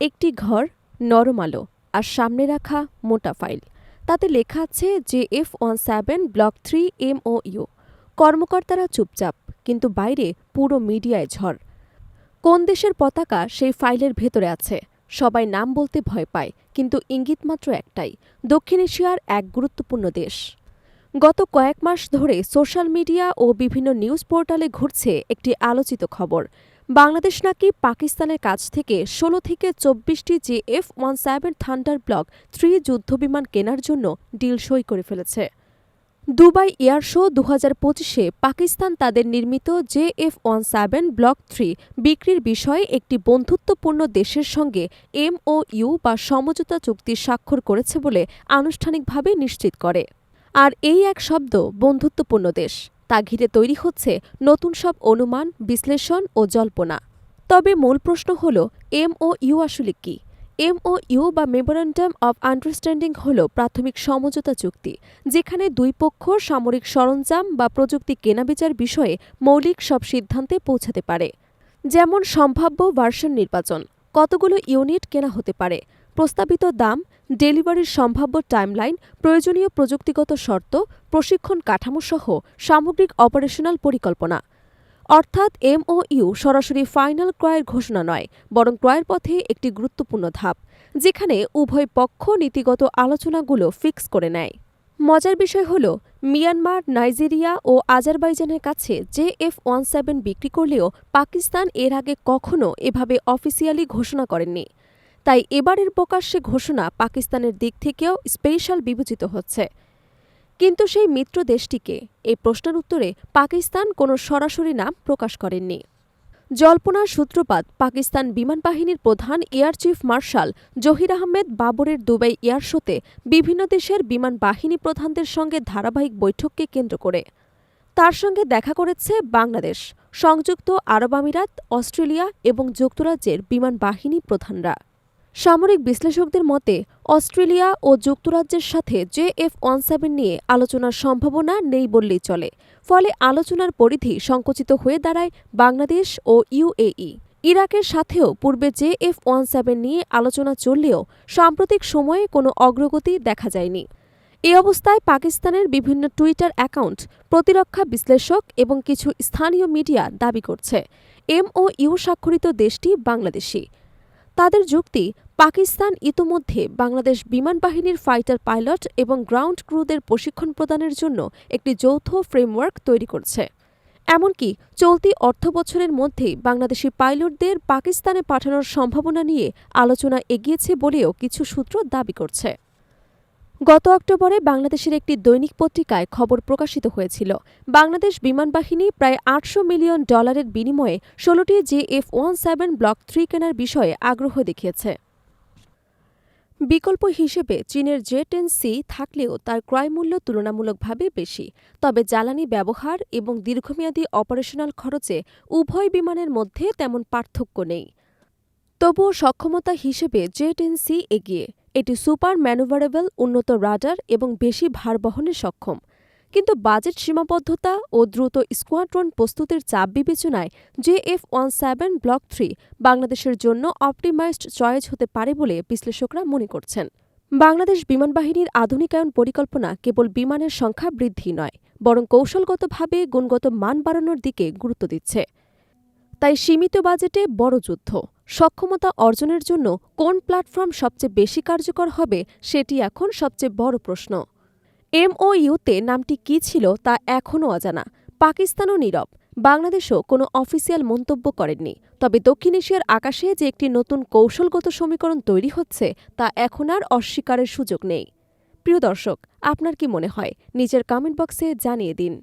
একটি ঘর নরম আলো আর সামনে রাখা মোটা ফাইল। তাতে লেখা আছে যে F one seven block three M O U. কর্মকর্তারা চুপচাপ, কিন্তু বাইরে পুরো মিডিয়ায় ঝড়। কোন দেশের পতাকা সেই ফাইলের ভেতরে আছে? সবাই নাম বলতে ভয় পায়, কিন্তু ইঙ্গিত মাত্র একটাই, দক্ষিণ এশিয়ার এক গুরুত্বপূর্ণ দেশ। গত কয়েক মাস ধরে সোশ্যাল মিডিয়া ও বিভিন্ন নিউজ পোর্টালে ঘুরছে একটি আলোচিত খবর। বাংলাদেশ নাকি পাকিস্তানের কাছ থেকে ষোলো থেকে চব্বিশটি J F one seven thunder block three যুদ্ধবিমান কেনার জন্য ডিল সই করে ফেলেছে। দুবাই এয়ার শো দু হাজার পঁচিশে পাকিস্তান তাদের নির্মিত J F one seven block three বিক্রির বিষয়ে একটি বন্ধুত্বপূর্ণ দেশের সঙ্গে এমওইউ বা সমঝোতা চুক্তি স্বাক্ষর করেছে বলে আনুষ্ঠানিকভাবে নিশ্চিত করে। আর এই এক শব্দ বন্ধুত্বপূর্ণ দেশ। তা ঘিরে তৈরি হচ্ছে নতুন সব অনুমান, বিশ্লেষণ ও জল্পনা। তবে মূল প্রশ্ন হল, এমওইউ আসলে কি? এমওইউ বা মেমোরান্ডাম অব আন্ডারস্ট্যান্ডিং হল প্রাথমিক সমঝোতা চুক্তি, যেখানে দুই পক্ষ সামরিক সরঞ্জাম বা প্রযুক্তি কেনাবেচার বিষয়ে মৌলিক সব সিদ্ধান্তে পৌঁছাতে পারে। যেমন, সম্ভাব্য ভার্সন নির্বাচন, কতগুলো ইউনিট কেনা হতে পারে প্রস্তাবিত দাম, ডেলিভারির সম্ভাব্য টাইমলাইন, প্রয়োজনীয় প্রযুক্তিগত শর্ত, প্রশিক্ষণ কাঠামোসহ সামগ্রিক অপারেশনাল পরিকল্পনা। অর্থাৎ এমওইউ সরাসরি ফাইনাল ক্রয়ের ঘোষণা নয়, বরং ক্রয়ের পথে একটি গুরুত্বপূর্ণ ধাপ, যেখানে উভয় পক্ষ নীতিগত আলোচনাগুলো ফিক্স করে নেয়। মজার বিষয় হল, মিয়ানমার, নাইজেরিয়া ও আজারবাইজানের কাছে জে এফ ওয়ান সেভেন বিক্রি করলেও পাকিস্তান এর আগে কখনও এভাবে অফিসিয়ালি ঘোষণা করেননি। তাই এবারের প্রকাশ্যে ঘোষণা পাকিস্তানের দিক থেকেও স্পেশাল বিবেচিত হচ্ছে। কিন্তু সেই মিত্র দেশটিকে এই প্রশ্নের উত্তরে পাকিস্তান কোনো সরাসরি নাম প্রকাশ করেননি। জল্পনার সূত্রপাত, পাকিস্তান বিমান বাহিনীর প্রধান air chief marshal Zaheer Ahmed বাবরের দুবাই এয়ার শোতে বিভিন্ন দেশের বিমান বাহিনী প্রধানদের সঙ্গে ধারাবাহিক বৈঠককে কেন্দ্র করে। তার সঙ্গে দেখা করেছে বাংলাদেশ, সংযুক্ত আরব আমিরাত, অস্ট্রেলিয়া এবং যুক্তরাজ্যের বিমান বাহিনী প্রধানরা। সামরিক বিশ্লেষকদের মতে, অস্ট্রেলিয়া ও যুক্তরাজ্যের সাথে জে এফ ওয়ান সেভেন নিয়ে আলোচনার সম্ভাবনা নেই বললেই চলে। ফলে আলোচনার পরিধি সংকুচিত হয়ে দাঁড়ায় বাংলাদেশ ও ইউএই ইরাকের সাথেও পূর্বে জে এফ ওয়ান সেভেন নিয়ে আলোচনা চললেও সাম্প্রতিক সময়ে কোনো অগ্রগতি দেখা যায়নি। এ অবস্থায় পাকিস্তানের বিভিন্ন টুইটার অ্যাকাউন্ট, প্রতিরক্ষা বিশ্লেষক এবং কিছু স্থানীয় মিডিয়া দাবি করছে। এমওইউ স্বাক্ষরিত দেশটি বাংলাদেশি। তাদের যুক্তি পাকিস্তান ইতোমধ্যে বাংলাদেশ বিমান বাহিনীর ফাইটার পাইলট এবং গ্রাউন্ড ক্রুদের প্রশিক্ষণ প্রদানের জন্য একটি যৌথ ফ্রেমওয়ার্ক তৈরি করছে। এমনকি চলতি অর্থবছরের মধ্যেই বাংলাদেশি পাইলটদের পাকিস্তানে পাঠানোর সম্ভাবনা নিয়ে আলোচনা এগিয়েছে বলেও কিছু সূত্র দাবি করছে। গত অক্টোবরে বাংলাদেশের একটি দৈনিক পত্রিকায় খবর প্রকাশিত হয়েছিল, বাংলাদেশ বিমান বাহিনী প্রায় আটশো মিলিয়ন ডলারের বিনিময়ে ষোলোটি J F one seven block three কেনার বিষয়ে আগ্রহ দেখিয়েছে। বিকল্প হিসেবে চীনের জে টেন সি থাকলেও তার ক্রয়মূল্য তুলনামূলকভাবে বেশি। তবে জ্বালানি ব্যবহার এবং দীর্ঘমেয়াদী অপারেশনাল খরচে উভয় বিমানের মধ্যে তেমন পার্থক্য নেই। তবুও সক্ষমতা হিসেবে জে টেন সি এগিয়ে। এটি সুপার ম্যানুভারেবল, উন্নত রাডার এবং বেশি ভার বহনে সক্ষম। কিন্তু বাজেট সীমাবদ্ধতা ও দ্রুত স্কোয়াড্রন প্রস্তুতির চাপ বিবেচনায় J F one seven block three বাংলাদেশের জন্য অপটিমাইজড চয়েস হতে পারে বলে বিশ্লেষকরা মনে করছেন। বাংলাদেশ বিমান বাহিনীর আধুনিকায়ন পরিকল্পনা কেবল বিমানের সংখ্যা বৃদ্ধি নয়, বরং কৌশলগতভাবে গুণগত মান বাড়ানোর দিকে গুরুত্ব দিচ্ছে। তাই সীমিত বাজেটে বড় যুদ্ধ। সক্ষমতা অর্জনের জন্য কোন প্ল্যাটফর্ম সবচেয়ে বেশি কার্যকর হবে সেটি এখন সবচেয়ে বড় প্রশ্ন। এমওইউতে নামটি কী ছিল তা এখনও অজানা। পাকিস্তানও নীরব। বাংলাদেশও কোনো অফিসিয়াল মন্তব্য করেননি। তবে দক্ষিণ এশিয়ার আকাশে যে একটি নতুন কৌশলগত সমীকরণ তৈরি হচ্ছে, তা এখন আর অস্বীকারের সুযোগ নেই। প্রিয় দর্শক, আপনার কি মনে হয়? নিজের কমেন্ট বক্সে জানিয়ে দিন।